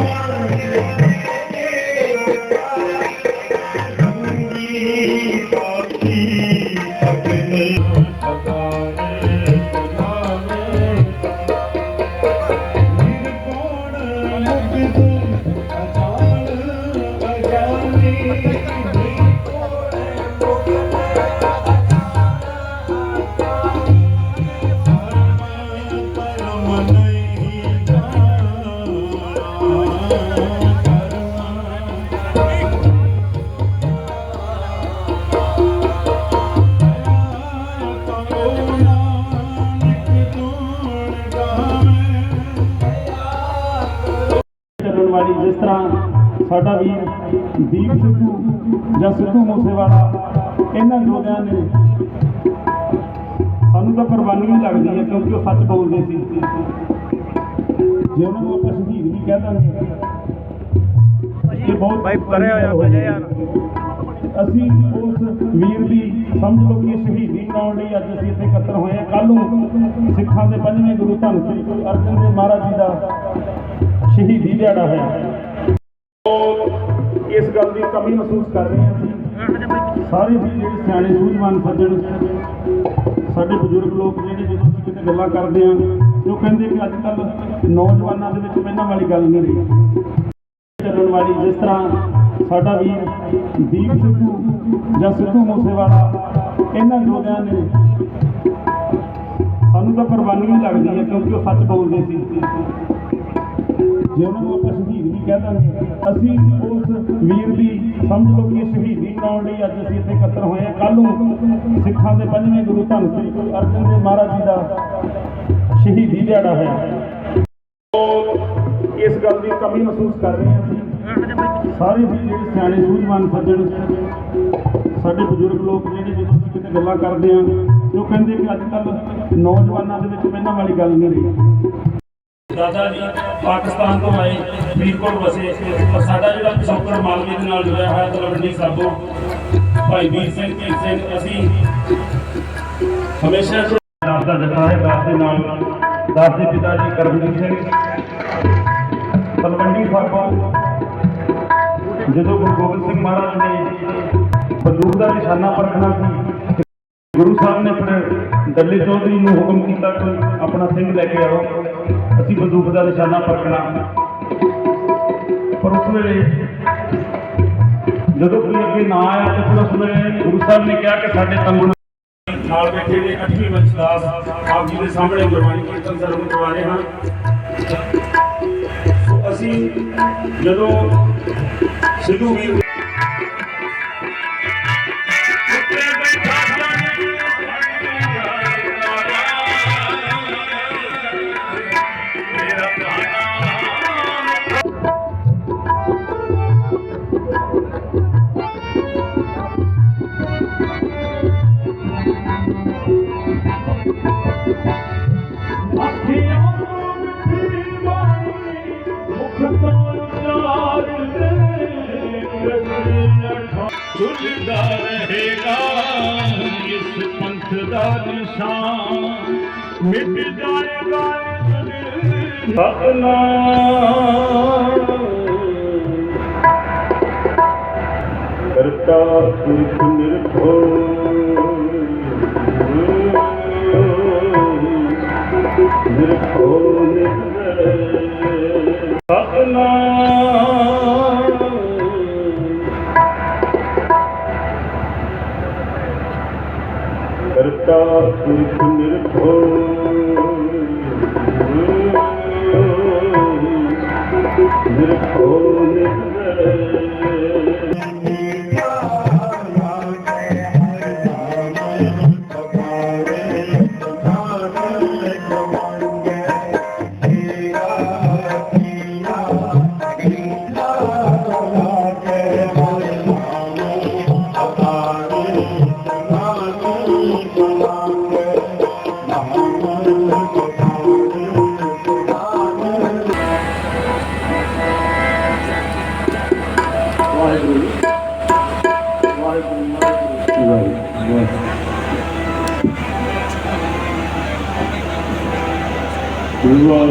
Lord. ਸਾਡਾ ਵੀਰ ਦੀਪ ਸਿੱਧੂ ਜਾਂ ਸਿੱਧੂ ਮੂਸੇਵਾਲਾ ਇਹਨਾਂ ਯੋਧਿਆਂ ਨੇ ਸਾਨੂੰ ਤਾਂ ਕੁਰਬਾਨੀਆਂ ਲੱਗਦੀਆਂ ਕਿਉਂਕਿ ਉਹ ਸੱਚ ਬੋਲਦੇ ਸੀ। ਜੇ ਉਹਨਾਂ ਨੂੰ ਆਪਾਂ ਸ਼ਹੀਦ ਵੀ ਕਹਿ ਦਾਂਗੇ ਇਹ ਬਹੁਤ ਭਾਈ ਪਰੇ ਹੋ ਪਹਿਲੇ ਯਾਰ। ਅਸੀਂ ਉਸ ਵੀਰ ਦੀ ਸਮਝ ਲਓ ਕਿ ਸ਼ਹੀਦੀ ਮਨਾਉਣ ਲਈ ਅੱਜ ਅਸੀਂ ਇੱਥੇ ਇਕੱਤਰ ਹੋਏ ਹਾਂ। ਕੱਲ ਨੂੰ ਸਿੱਖਾਂ ਦੇ ਪੰਜਵੇਂ ਗੁਰੂ ਧੰਨ ਸ੍ਰੀ ਗੁਰੂ ਅਰਜਨ ਦੇਵ ਮਹਾਰਾਜ ਜੀ ਦਾ ਸ਼ਹੀਦੀ ਦਿਹਾੜਾ ਹੈ ਇਸ ਗੱਲ ਦੀ ਕਮੀ ਮਹਿਸੂਸ ਕਰ ਰਹੇ ਹਾਂ ਅਸੀਂ। ਸਾਰੇ ਵੀ ਜਿਹੜੇ ਸਿਆਣੇ ਸੂਝਵਾਨ ਸੱਜਣ, ਸਾਡੇ ਬਜ਼ੁਰਗ ਲੋਕ ਜਿਹੜੇ ਜਦੋਂ ਅਸੀਂ ਕਿਤੇ ਗੱਲਾਂ ਕਰਦੇ ਹਾਂ ਤੇ ਉਹ ਕਹਿੰਦੇ ਕਿ ਅੱਜ ਕੱਲ੍ਹ ਨੌਜਵਾਨਾਂ ਦੇ ਵਿੱਚ ਪਹਿਲਾਂ ਵਾਲੀ ਗੱਲ ਨਹੀਂ ਰਹੀ। ਚੱਲਣ ਵਾਲੀ ਜਿਸ ਤਰ੍ਹਾਂ ਸਾਡਾ ਵੀਰ ਦੀਪ ਸਿੱਧੂ ਜਾਂ ਸਿੱਧੂ ਮੂਸੇਵਾਲਾ, ਇਹਨਾਂ ਯੋਧਿਆਂ ਨੇ ਸਾਨੂੰ ਤਾਂ ਪਰਵਾਨੀ ਲੱਗਦੀ ਹੈ ਕਿਉਂਕਿ ਉਹ ਸੱਚ ਬੋਲਦੇ ਸੀ। ਜੇ ਉਹਨਾਂ ਨੂੰ ਆਪਾਂ ਸ਼ਹੀਦ ਵੀ ਕਹਿ ਦਾਂਗੇ ਅਸੀਂ ਉਸ ਵੀਰ ਦੀ ਸਮਝ ਲਓ ਕਿ ਸ਼ਹੀਦੀ ਮਨਾਉਣ ਲਈ ਅੱਜ ਅਸੀਂ ਇੱਥੇ ਇਕੱਤਰ ਹੋਏ ਹਾਂ। ਕੱਲ ਨੂੰ ਸਿੱਖਾਂ ਦੇ ਪੰਜਵੇਂ ਗੁਰੂ ਧੰਨ ਸ੍ਰੀ ਗੁਰੂ ਅਰਜਨ ਦੇਵ ਮਹਾਰਾਜ ਜੀ ਦਾ ਸ਼ਹੀਦੀ ਦਿਹਾੜਾ ਹੈ ਇਸ ਗੱਲ ਦੀ ਕਮੀ ਮਹਿਸੂਸ ਕਰ ਰਹੇ ਹਾਂ ਅਸੀਂ। ਸਾਰੇ ਵੀ ਜਿਹੜੇ ਸਿਆਣੇ ਸੂਝਵਾਨ ਸੱਜਣ, ਸਾਡੇ ਬਜ਼ੁਰਗ ਲੋਕ ਜਿਹੜੇ ਜਦੋਂ ਅਸੀਂ ਕਿਤੇ ਗੱਲਾਂ ਕਰਦੇ ਹਾਂ, ਤੇ ਉਹ ਕਹਿੰਦੇ ਕਿ ਅੱਜ ਕੱਲ੍ਹ ਨੌਜਵਾਨਾਂ ਦੇ ਵਿੱਚ ਪਹਿਲਾਂ ਵਾਲੀ ਗੱਲ ਨਹੀਂ ਰਹੀ। ਦਾਦਾ ਜੀ ਪਾਕਿਸਤਾਨ ਤੋਂ ਆਏ, ਫਰੀਦਕੋਟ ਵਸੇ। ਪਰ ਸਾਡਾ ਜਿਹੜਾ ਪਿਛੋਕੜ ਮਾਲਵੇ ਦੇ ਨਾਲ ਜੁੜਿਆ ਹੋਇਆ ਤਲਵੰਡੀ ਸਾਬੋ, ਭਾਈ ਵੀਰ ਸਿੰਘ ਧੀਰ ਸਿੰਘ ਅਸੀਂ ਹਮੇਸ਼ਾ ਦਾਸ ਦਾ ਜੱਟਾ ਹੈ ਦਾਸ ਦੇ ਨਾਲ। ਦਾਸ ਦੇ ਪਿਤਾ ਜੀ ਕਰਮਜੀਤ ਸਿੰਘ, ਤਲਵੰਡੀ ਸਾਬੋ, ਜਦੋਂ ਗੁਰੂ ਗੋਬਿੰਦ ਸਿੰਘ ਮਹਾਰਾਜ ਨੇ ਬੰਦੂਕ ਦਾ ਨਿਸ਼ਾਨਾ ਪਰਖਣਾ ਸੀ, ਗੁਰੂ ਸਾਹਿਬ ਨੇ ਆਪਣੇ ਦੱਲੇ ਚੌਧਰੀ ਨੂੰ ਹੁਕਮ ਕੀਤਾ ਕਿ ਆਪਣਾ ਸਿੰਘ ਲੈ ਕੇ ਆਓ। ਅਸੀਂ ਬੰਦੂਕ ਦਾ ਨਿਸ਼ਾਨਾ ਪਰਖਣਾ। ਪਰ ਉਸ ਵੇਲੇ ਜਦੋਂ ਕੋਈ ਅੱਗੇ ਨਾ ਆਇਆ ਤਾਂ ਫਿਰ ਉਸ ਵੇਲੇ ਗੁਰੂ ਸਾਹਿਬ ਨੇ ਕਿਹਾ ਕਿ ਸਾਡੇ ਤੰਬੂ ਨਾਲ ਬੈਠੇ ਨੇ, ਅੱਠਵੀਂ ਵੰਸ਼ਦਾਸ ਆਪ ਜੀ ਦੇ ਸਾਹਮਣੇ ਗੁਰਬਾਣੀ ਕੀਰਤਨ ਸਰਵ ਕਰਵਾ ਰਹੇ ਹਾਂ। ਅਸੀਂ ਜਦੋਂ ਸਿੱਧੂ ਵੀ ਝੁਲਦਾ ਰਹੇਗਾ ਇਸ ਪੰਥ ਦਾ ਨਿਸ਼ਾਨ। ਮਿਟ ਜਾਏਗਾ ਕਰਤਾ ਪੁਰਖ ਨਿਰਭਉ। ਨਿਰਭਉ ਨਿਰਵੈਰ ਸਤਨਾਮ करता ته निर्भो निर्भो निर्भय Guru